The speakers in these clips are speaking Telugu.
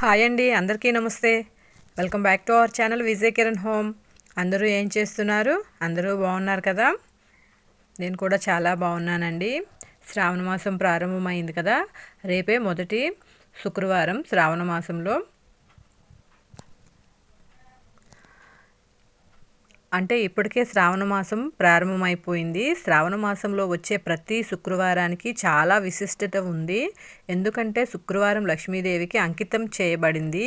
హాయ్ అండి అందరికీ నమస్తే. Welcome back to our channel Vijay Kiran home. అందరూ ఏం చేస్తున్నారు? అందరూ బాగున్నారు కదా? నేను కూడా చాలా బాగున్నానండి. శ్రావణ మాసం ప్రారంభమైంది కదా. రేపే మొదటి శుక్రవారం శ్రావణ మాసంలో. అంటే ఇప్పటికే శ్రావణ మాసం ప్రారంభమైపోయింది. శ్రావణ మాసంలో వచ్చే ప్రతి శుక్రవారానికి చాలా విశిష్టత ఉంది. ఎందుకంటే శుక్రవారం లక్ష్మీదేవికి అంకితం చేయబడింది.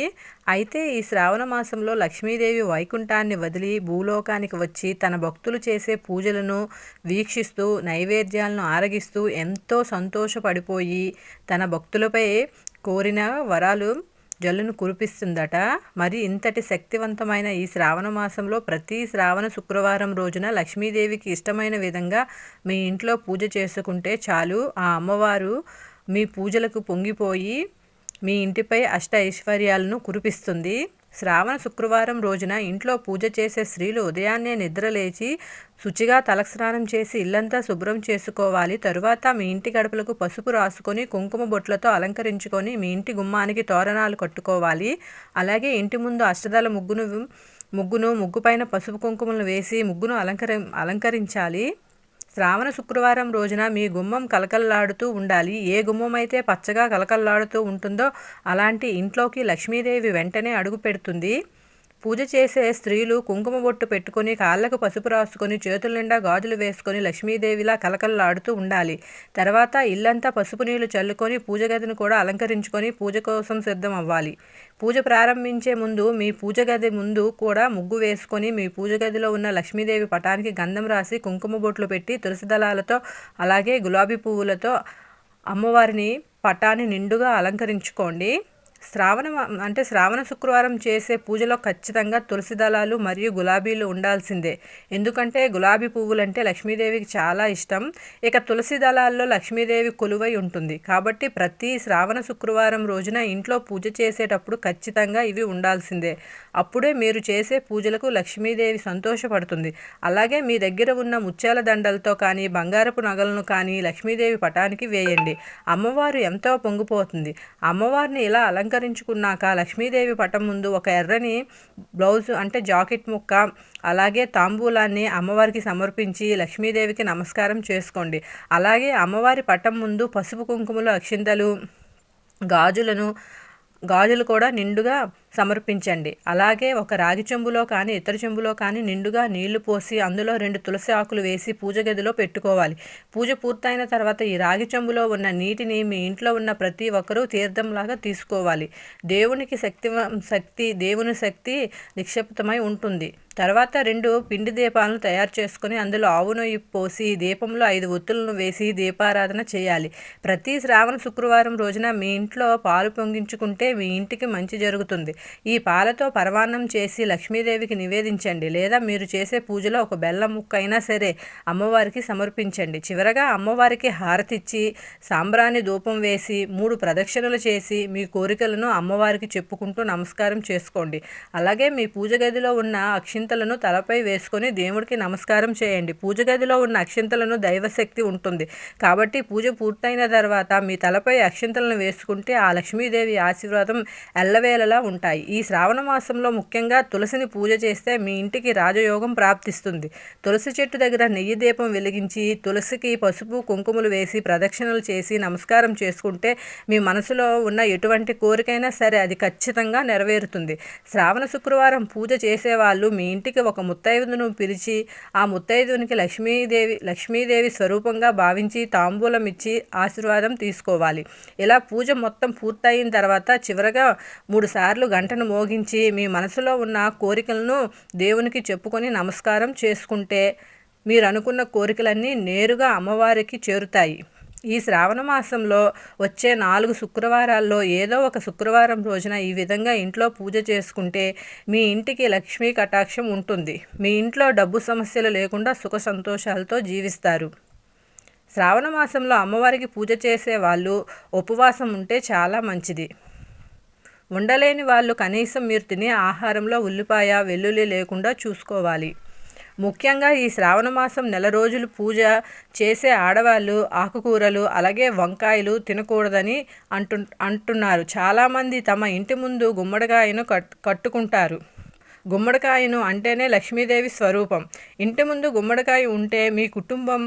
అయితే ఈ శ్రావణ మాసంలో లక్ష్మీదేవి వైకుంఠాన్ని వదిలి భూలోకానికి వచ్చి తన భక్తులు చేసే పూజలను వీక్షిస్తూ నైవేద్యాలను ఆరగిస్తూ ఎంతో సంతోషపడిపోయి తన భక్తులపై కోరిన వరాలు జల్లును కురిపిస్తుందట. మరి ఇంతటి శక్తివంతమైన ఈ శ్రావణ మాసంలో ప్రతి శ్రావణ శుక్రవారం రోజున లక్ష్మీదేవికి ఇష్టమైన విధంగా మీ ఇంట్లో పూజ చేసుకుంటే చాలు. ఆ అమ్మవారు మీ పూజలకు పొంగిపోయి మీ ఇంటిపై అష్ట ఐశ్వర్యాలను కురిపిస్తుంది. శ్రావణ శుక్రవారం రోజున ఇంట్లో పూజ చేసే స్త్రీలు ఉదయాన్నే నిద్రలేచి శుచిగా తలస్నానం చేసి ఇల్లంతా శుభ్రం చేసుకోవాలి. తరువాత మీ ఇంటి గడపలకు పసుపు రాసుకొని కుంకుమ బొట్లతో అలంకరించుకొని మీ ఇంటి గుమ్మానికి తోరణాలు కట్టుకోవాలి. అలాగే ఇంటి ముందు అష్టదళ ముగ్గును ముగ్గును ముగ్గు పైన పసుపు కుంకుమలు వేసి ముగ్గును అలంకరి అలంకరించాలి. శ్రావణ శుక్రవారం రోజున మీ గుమ్మం కలకల్లాడుతూ ఉండాలి. ఏ గుమ్మం అయితే పచ్చగా కలకల్లాడుతూ ఉంటుందో అలాంటి ఇంట్లోకి లక్ష్మీదేవి వెంటనే అడుగు పెడుతుంది. పూజ చేసే స్త్రీలు కుంకుమ బొట్టు పెట్టుకొని కాళ్ళకు పసుపు రాసుకొని చేతుల నిండా గాజులు వేసుకొని లక్ష్మీదేవిలా కలకల్లాడుతూ ఉండాలి. తర్వాత ఇల్లంతా పసుపు నీళ్ళు చల్లుకొని పూజ గదిని కూడా అలంకరించుకొని పూజ కోసం సిద్ధం అవ్వాలి. పూజ ప్రారంభించే ముందు మీ పూజ గది ముందు కూడా ముగ్గు వేసుకొని మీ పూజ గదిలో ఉన్న లక్ష్మీదేవి పటానికి గంధం రాసి కుంకుమ బొట్లు పెట్టి తులసి దళాలతో అలాగే గులాబీ పువ్వులతో అమ్మవారిని పటాన్ని నిండుగా అలంకరించుకోండి. శ్రావణ అంటే శ్రావణ శుక్రవారం చేసే పూజలో ఖచ్చితంగా తులసి దళాలు మరియు గులాబీలు ఉండాల్సిందే. ఎందుకంటే గులాబీ పువ్వులు అంటే లక్ష్మీదేవికి చాలా ఇష్టం. ఇక తులసి దళాల్లో లక్ష్మీదేవి కొలువై ఉంటుంది. కాబట్టి ప్రతి శ్రావణ శుక్రవారం రోజున ఇంట్లో పూజ చేసేటప్పుడు ఖచ్చితంగా ఇవి ఉండాల్సిందే. అప్పుడే మీరు చేసే పూజలకు లక్ష్మీదేవి సంతోషపడుతుంది. అలాగే మీ దగ్గర ఉన్న ముత్యాల దండలతో కానీ బంగారపు నగలను కానీ లక్ష్మీదేవి పటానికి వేయండి. అమ్మవారు ఎంతో పొంగిపోతుంది. అమ్మవారిని ఇలా అలంకరి అలంకరించుకున్నాక లక్ష్మీదేవి పటం ముందు ఒక ఎర్రని బ్లౌజ్ అంటే జాకెట్ ముక్క అలాగే తాంబూలాన్ని అమ్మవారికి సమర్పించి లక్ష్మీదేవికి నమస్కారం చేసుకోండి. అలాగే అమ్మవారి పటం ముందు పసుపు కుంకుమలు అక్షింతలు గాజులను గాజులు కూడా నిండుగా సమర్పించండి. అలాగే ఒక రాగి చెంబులో కానీ ఇతర చెంబులో కానీ నిండుగా నీళ్ళు పోసి అందులో రెండు తులసి ఆకులు వేసి పూజ గదిలో పెట్టుకోవాలి. పూజ పూర్తయిన తర్వాత ఈ రాగి చెంబులో ఉన్న నీటిని మీ ఇంట్లో ఉన్న ప్రతి ఒక్కరూ తీర్థంలాగా తీసుకోవాలి. దేవునికి శక్తి శక్తి దేవుని శక్తి నిక్షిప్తమై ఉంటుంది. తర్వాత రెండు పిండి దీపాలను తయారు చేసుకొని అందులో ఆవు నొయ్యి పోసి దీపంలో ఐదు ఒత్తులను వేసి దీపారాధన చేయాలి. ప్రతి శ్రావణ శుక్రవారం రోజున మీ ఇంట్లో పాలు పొంగించుకుంటే మీ ఇంటికి మంచి జరుగుతుంది. ఈ పాలతో పరమాన్నం చేసి లక్ష్మీదేవికి నివేదించండి. లేదా మీరు చేసే పూజలో ఒక బెల్లం ముక్క అయినా సరే అమ్మవారికి సమర్పించండి. చివరగా అమ్మవారికి హారతిచ్చి సాంబ్రాణి ధూపం వేసి మూడు ప్రదక్షిణలు చేసి మీ కోరికలను అమ్మవారికి చెప్పుకుంటూ నమస్కారం చేసుకోండి. అలాగే మీ పూజ గదిలో ఉన్న అక్షింతలను తలపై వేసుకొని దేవుడికి నమస్కారం చేయండి. పూజ గదిలో ఉన్న అక్షింతలను దైవశక్తి ఉంటుంది. కాబట్టి పూజ పూర్తయిన తర్వాత మీ తలపై అక్షింతలను వేసుకుంటే ఆ లక్ష్మీదేవి ఆశీర్వాదం ఎల్లవేళలా ఉంటాయి. ఉంటాయి ఈ శ్రావణ మాసంలో ముఖ్యంగా తులసిని పూజ చేస్తే మీ ఇంటికి రాజయోగం ప్రాప్తిస్తుంది. తులసి చెట్టు దగ్గర నెయ్యి దీపం వెలిగించి తులసికి పసుపు కుంకుమలు వేసి ప్రదక్షిణలు చేసి నమస్కారం చేసుకుంటే మీ మనసులో ఉన్న ఎటువంటి కోరికైనా సరే అది ఖచ్చితంగా నెరవేరుతుంది. శ్రావణ శుక్రవారం పూజ చేసేవాళ్ళు మీ ఇంటికి ఒక ముత్తైదును పిలిచి ఆ ముత్తైదునికి లక్ష్మీదేవి లక్ష్మీదేవి స్వరూపంగా భావించి తాంబూలం ఇచ్చి ఆశీర్వాదం తీసుకోవాలి. ఇలా పూజ మొత్తం పూర్తయిన తర్వాత చివరగా మూడు సార్లు గంట గంటను మోగించి మీ మనసులో ఉన్న కోరికలను దేవునికి చెప్పుకొని నమస్కారం చేసుకుంటే మీరు అనుకున్న కోరికలన్నీ నేరుగా అమ్మవారికి చేరుతాయి. ఈ శ్రావణ మాసంలో వచ్చే నాలుగు శుక్రవారాల్లో ఏదో ఒక శుక్రవారం రోజున ఈ విధంగా ఇంట్లో పూజ చేసుకుంటే మీ ఇంటికి లక్ష్మీ కటాక్షం ఉంటుంది. మీ ఇంట్లో డబ్బు సమస్యలు లేకుండా సుఖ సంతోషాలతో జీవిస్తారు. శ్రావణ మాసంలో అమ్మవారికి పూజ చేసే వాళ్ళు ఉపవాసం ఉంటే చాలా మంచిది. ఉండలేని వాళ్ళు కనీసం మీరు తినే ఆహారంలో ఉల్లిపాయ వెల్లుల్లి లేకుండా చూసుకోవాలి. ముఖ్యంగా ఈ శ్రావణ మాసం నెల రోజులు పూజ చేసే ఆడవాళ్ళు ఆకుకూరలు అలాగే వంకాయలు తినకూడదని అంటు అంటున్నారు. చాలామంది తమ ఇంటి ముందు గుమ్మడికాయను కట్ కట్టుకుంటారు. గుమ్మడికాయను అంటేనే లక్ష్మీదేవి స్వరూపం. ఇంటి ముందు గుమ్మడికాయ ఉంటే మీ కుటుంబం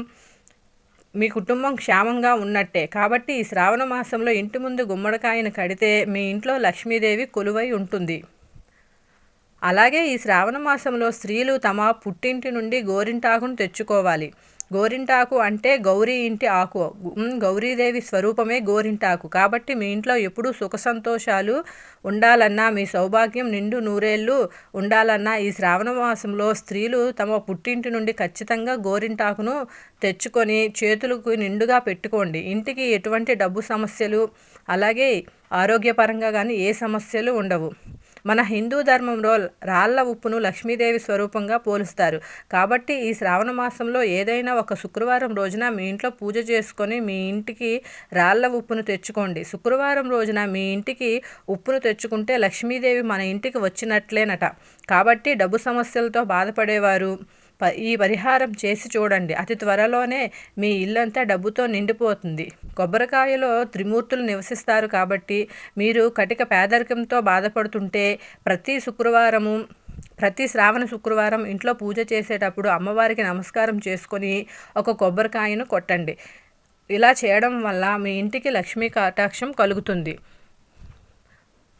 మీ కుటుంబం క్షేమంగా ఉన్నట్టే. కాబట్టి ఈ శ్రావణ మాసంలో ఇంటి ముందు గుమ్మడికాయను కడితే మీ ఇంట్లో లక్ష్మీదేవి కొలువై ఉంటుంది. అలాగే ఈ శ్రావణ మాసంలో స్త్రీలు తమ పుట్టింటి నుండి గోరింటాకును తెచ్చుకోవాలి. గోరింటాకు అంటే గౌరీ ఇంటి ఆకు. గౌరీదేవి స్వరూపమే గోరింటాకు. కాబట్టి మీ ఇంట్లో ఎప్పుడూ సుఖ సంతోషాలు ఉండాలన్నా మీ సౌభాగ్యం నిండు నూరేళ్ళు ఉండాలన్నా ఈ శ్రావణ మాసంలో స్త్రీలు తమ పుట్టింటి నుండి ఖచ్చితంగా గోరింటాకును తెచ్చుకొని చేతులకు నిండుగా పెట్టుకోండి. ఇంటికి ఎటువంటి డబ్బు సమస్యలు అలాగే ఆరోగ్యపరంగా కానీ ఏ సమస్యలు ఉండవు. మన హిందూ ధర్మంలో రాళ్ళ ఉప్పును లక్ష్మీదేవి స్వరూపంగా పోలుస్తారు. కాబట్టి ఈ శ్రావణ మాసంలో ఏదైనా ఒక శుక్రవారం రోజున మీ ఇంట్లో పూజ చేసుకొని మీ ఇంటికి రాళ్ళ ఉప్పును తెచ్చుకోండి. శుక్రవారం రోజున మీ ఇంటికి ఉప్పును తెచ్చుకుంటే లక్ష్మీదేవి మన ఇంటికి వచ్చినట్లేనట. కాబట్టి డబ్బు సమస్యలతో బాధపడేవారు. ఈ పరిహారం చేసి చూడండి. అతి త్వరలోనే మీ ఇల్లంతా డబ్బుతో నిండిపోతుంది. కొబ్బరికాయలో త్రిమూర్తులు నివసిస్తారు కాబట్టి మీరు కటిక పేదరికంతో బాధపడుతుంటే ప్రతి శుక్రవారము ప్రతి శ్రావణ శుక్రవారం ఇంట్లో పూజ చేసేటప్పుడు అమ్మవారికి నమస్కారం చేసుకొని ఒక కొబ్బరికాయను కొట్టండి. ఇలా చేయడం వల్ల మీ ఇంటికి లక్ష్మీ కటాక్షం కలుగుతుంది.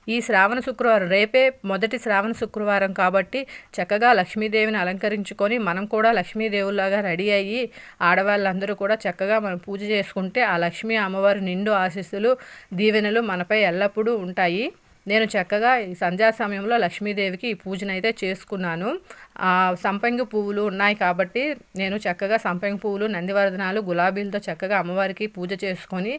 ఈ శ్రావణ శుక్రవారం రేపే మొదటి శ్రావణ శుక్రవారం కాబట్టి చక్కగా లక్ష్మీదేవిని అలంకరించుకొని మనం కూడా లక్ష్మీదేవులాగా రెడీ అయ్యి ఆడవాళ్ళందరూ కూడా చక్కగా మనం పూజ చేసుకుంటే ఆ లక్ష్మీ అమ్మవారి నిండు ఆశీస్సులు దీవెనలు మనపై ఎల్లప్పుడూ ఉంటాయి. నేను చక్కగా ఈ సంధ్యా సమయంలో లక్ష్మీదేవికి ఈ పూజనైతే అయితే చేసుకున్నాను. సంపంగి పువ్వులు ఉన్నాయి కాబట్టి నేను చక్కగా సంపంగి పువ్వులు నందివర్ధనాలు గులాబీలతో చక్కగా అమ్మవారికి పూజ చేసుకొని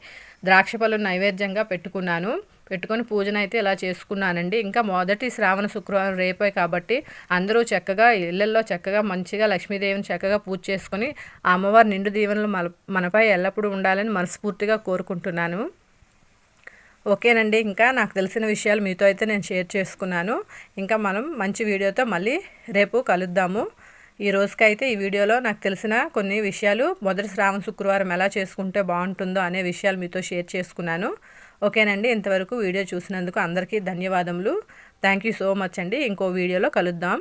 ద్రాక్ష పళ్ళు నైవేద్యంగా పెట్టుకున్నాను. పెట్టుకొని పూజన అయితే ఇలా చేసుకున్నానండి. ఇంకా మొదటి శ్రావణ శుక్రవారం రేపే కాబట్టి అందరూ చక్కగా ఇళ్ళల్లో చక్కగా మంచిగా లక్ష్మీదేవిని చక్కగా పూజ చేసుకొని ఆ అమ్మవారి నిండు దీవెనలు మనపై ఎల్లప్పుడూ ఉండాలని మనస్ఫూర్తిగా కోరుకుంటున్నాను. ఓకేనండి. ఇంకా నాకు తెలిసిన విషయాలు మీతో అయితే నేను షేర్ చేసుకున్నాను. ఇంకా మనం మంచి వీడియోతో మళ్ళీ రేపు కలుద్దాము. ఈ రోజుకైతే ఈ వీడియోలో నాకు తెలిసిన కొన్ని విషయాలు మొదటి శ్రావణ శుక్రవారం ఎలా చేసుకుంటే బాగుంటుందో అనే విషయాలు మీతో షేర్ చేసుకున్నాను. ఓకేనండి. ఇంతవరకు వీడియో చూసినందుకు అందరికీ ధన్యవాదములు. థ్యాంక్ యూ సో మచ్ అండి. ఇంకో వీడియోలో కలుద్దాం.